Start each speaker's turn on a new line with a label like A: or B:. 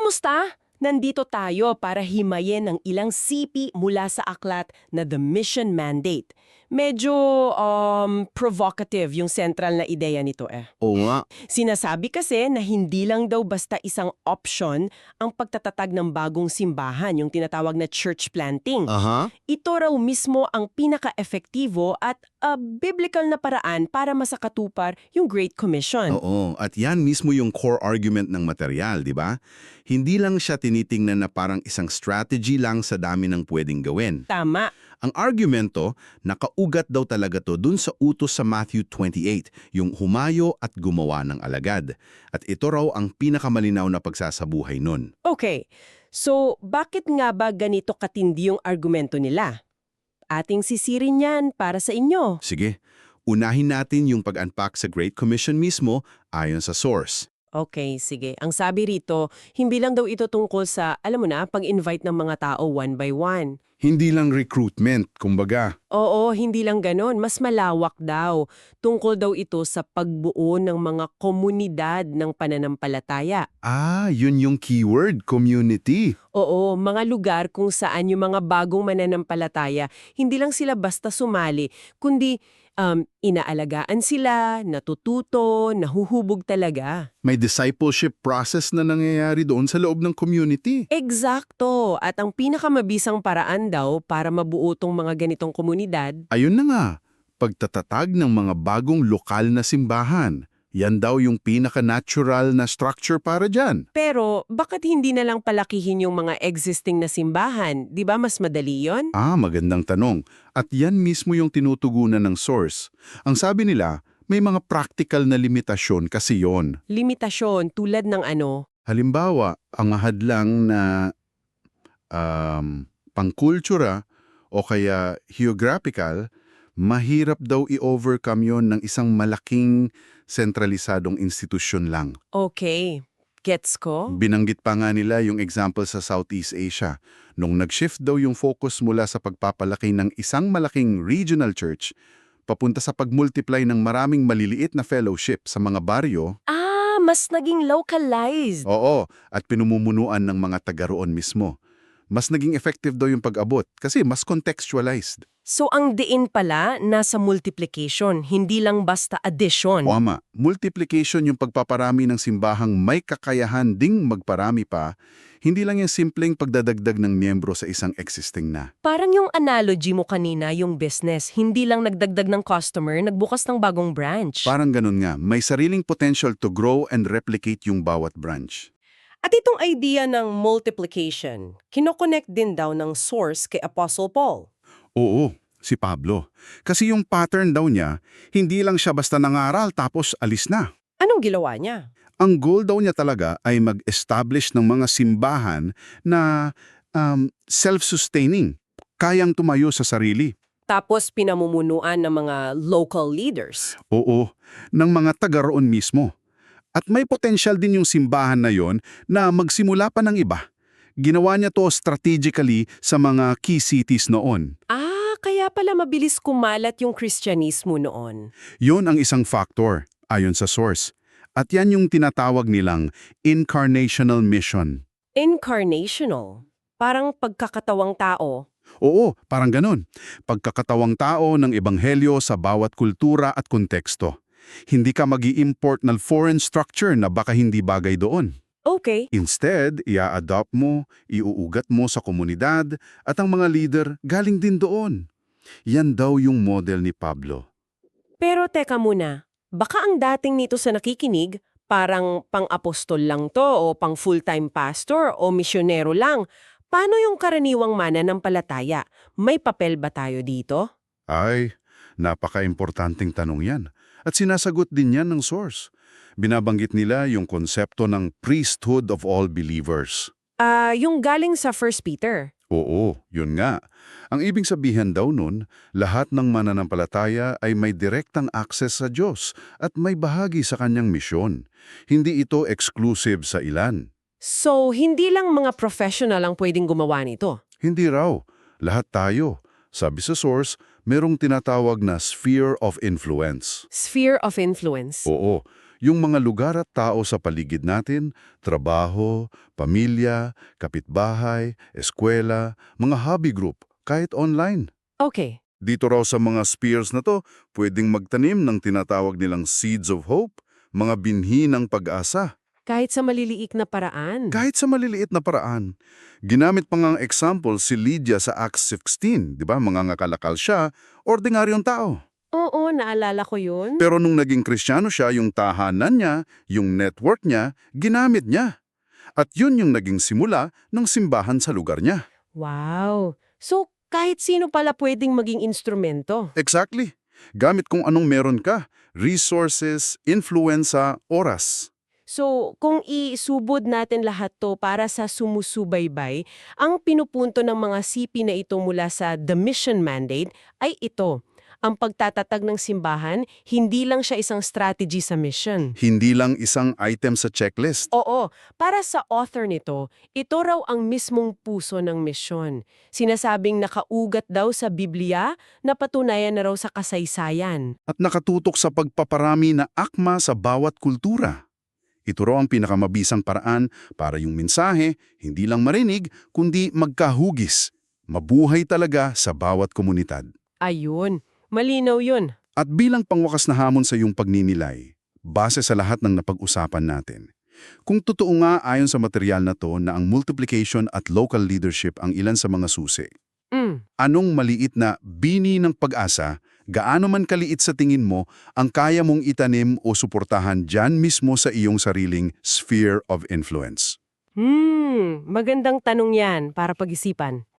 A: Kumusta? Nandito tayo para himayin ang ilang sipi mula sa aklat na The Mission Mandate. Medyo um, provocative yung central na ideya nito eh.
B: Oo nga.
A: Sinasabi kasi na hindi lang daw basta isang option ang pagtatatag ng bagong simbahan, yung tinatawag na church planting.
B: Aha.
A: Ito raw mismo ang pinaka-efektibo at ah, biblical na paraan para masakatupar yung Great Commission.
B: Oo. At yan mismo yung core argument ng material, di ba? Hindi lang siya tinitingnan na parang isang strategy lang sa dami ng pwedeng gawin.
A: Tama.
B: Ang argumento, nakaugat daw talaga to dun sa utos sa Matthew 28, yung humayo at gumawa ng alagad. At ito raw ang pinakamalinaw na pagsasabuhay nun.
A: Okay, so bakit nga ba ganito katindi yung argumento nila? Ating sisirin yan para sa inyo.
B: Sige, unahin natin yung pag-unpack sa Great Commission mismo ayon sa source.
A: Okay, sige. Ang sabi rito, hindi lang daw ito tungkol sa, alam mo na, pag-invite ng mga tao one by one.
B: Hindi lang recruitment, kumbaga.
A: Oo, hindi lang ganon. Mas malawak daw. Tungkol daw ito sa pagbuo ng mga komunidad ng pananampalataya.
B: Ah, yun yung keyword, community.
A: Oo, mga lugar kung saan yung mga bagong mananampalataya, hindi lang sila basta sumali, kundi um, inaalagaan sila, natututo, nahuhubog talaga.
B: May discipleship process na nangyayari doon sa loob ng community.
A: Eksakto! At ang pinakamabisang paraan daw para mabuo tong mga ganitong komunidad,
B: Ayun na nga, pagtatatag ng mga bagong lokal na simbahan. Yan daw yung pinaka-natural na structure para dyan.
A: pero bakit hindi na lang palakihin yung mga existing na simbahan? Di ba mas madali yon?
B: Ah, magandang tanong. At yan mismo yung tinutugunan ng source. Ang sabi nila, may mga practical na limitasyon kasi yon.
A: Limitasyon tulad ng ano?
B: Halimbawa, ang hadlang na um, pangkultura o kaya geographical, mahirap daw i-overcome yon ng isang malaking sentralisadong institusyon lang.
A: Okay, gets ko?
B: Binanggit pa nga nila yung example sa Southeast Asia. Nung nag-shift daw yung focus mula sa pagpapalaki ng isang malaking regional church, papunta sa pag-multiply ng maraming maliliit na fellowship sa mga baryo,
A: Ah, mas naging localized.
B: oo, at pinumumunuan ng mga taga roon mismo. Mas naging effective daw yung pag-abot kasi mas contextualized.
A: So ang diin pala nasa multiplication, hindi lang basta addition.
B: Tama, multiplication yung pagpaparami ng simbahang may kakayahan ding magparami pa, hindi lang yung simpleng pagdadagdag ng miyembro sa isang existing na.
A: Parang yung analogy mo kanina, yung business, hindi lang nagdagdag ng customer, nagbukas ng bagong branch.
B: Parang ganun nga, may sariling potential to grow and replicate yung bawat branch.
A: At itong idea ng multiplication, kinoconnect din daw ng source kay Apostle Paul.
B: Oo, si Pablo. Kasi yung pattern daw niya, hindi lang siya basta nangaral tapos alis na.
A: Anong ginawa niya?
B: Ang goal daw niya talaga ay mag-establish ng mga simbahan na um, self-sustaining, kayang tumayo sa sarili.
A: Tapos pinamumunuan ng mga local leaders.
B: Oo, ng mga taga roon mismo. At may potential din yung simbahan na yon na magsimula pa ng iba. Ginawa niya to strategically sa mga key cities noon.
A: Ah, kaya pala mabilis kumalat yung Kristyanismo noon.
B: Yon ang isang factor, ayon sa source. At yan yung tinatawag nilang incarnational mission.
A: Incarnational. Parang pagkakatawang tao.
B: Oo, parang ganun. Pagkakatawang tao ng ebanghelyo sa bawat kultura at konteksto. Hindi ka mag import ng foreign structure na baka hindi bagay doon.
A: Okay.
B: Instead, ia-adopt mo, iuugat mo sa komunidad at ang mga leader galing din doon. Yan daw yung model ni Pablo.
A: Pero teka muna, baka ang dating nito sa nakikinig, parang pang-apostol lang to o pang full-time pastor o misyonero lang. Paano yung karaniwang mananampalataya? May papel ba tayo dito?
B: Ay, napaka-importanting tanong yan. At sinasagot din yan ng source. Binabanggit nila yung konsepto ng priesthood of all believers.
A: Ah, yung galing sa 1 Peter.
B: Oo, yun nga. Ang ibig sabihin daw nun, lahat ng mananampalataya ay may direktang access sa Diyos at may bahagi sa kanyang misyon. Hindi ito exclusive sa ilan.
A: So, hindi lang mga professional ang pwedeng gumawa nito.
B: Hindi raw. Lahat tayo. Sabi sa source, merong tinatawag na sphere of influence.
A: Sphere of influence.
B: Oo, Yung mga lugar at tao sa paligid natin, trabaho, pamilya, kapitbahay, eskwela, mga hobby group, kahit online.
A: Okay.
B: Dito raw sa mga spheres na to, pwedeng magtanim ng tinatawag nilang seeds of hope, mga binhi ng pag-asa,
A: Kahit sa maliliik na paraan.
B: kahit sa maliliit na paraan. Ginamit pa ngang example si Lydia sa Acts 16, di ba? Mga ngakalakal siya, ordinaryong tao.
A: Oo, naalala ko yun.
B: Pero nung naging kristyano siya, yung tahanan niya, yung network niya, ginamit niya. At yun yung naging simula ng simbahan sa lugar niya.
A: Wow. So, kahit sino pala pwedeng maging instrumento.
B: Exactly. Gamit kung anong meron ka. Resources, influenza, oras.
A: So, kung isubod natin lahat to para sa sumusubaybay, ang pinupunto ng mga CP na ito mula sa The Mission Mandate ay ito. Ang pagtatatag ng simbahan, hindi lang siya isang strategy sa mission.
B: Hindi lang isang item sa checklist.
A: Oo, para sa author nito, ito raw ang mismong puso ng misyon. Sinasabing nakaugat daw sa Biblia na patunayan na raw sa kasaysayan.
B: At nakatutok sa pagpaparami na akma sa bawat kultura. Ito raw ang pinakamabisang paraan para yung mensahe hindi lang marinig, kundi magkahugis. Mabuhay talaga sa bawat komunidad.
A: Ayun, malinaw yun.
B: At bilang pangwakas na hamon sa iyong pagninilay, base sa lahat ng napag-usapan natin, kung totoo nga ayon sa material na to na ang multiplication at local leadership ang ilan sa mga susi,
A: Mm.
B: anong maliit na bini ng pag-asa, gaano man kaliit sa tingin mo, ang kaya mong itanim o suportahan dyan mismo sa iyong sariling sphere of influence?
A: Hmm, magandang tanong yan para pag-isipan.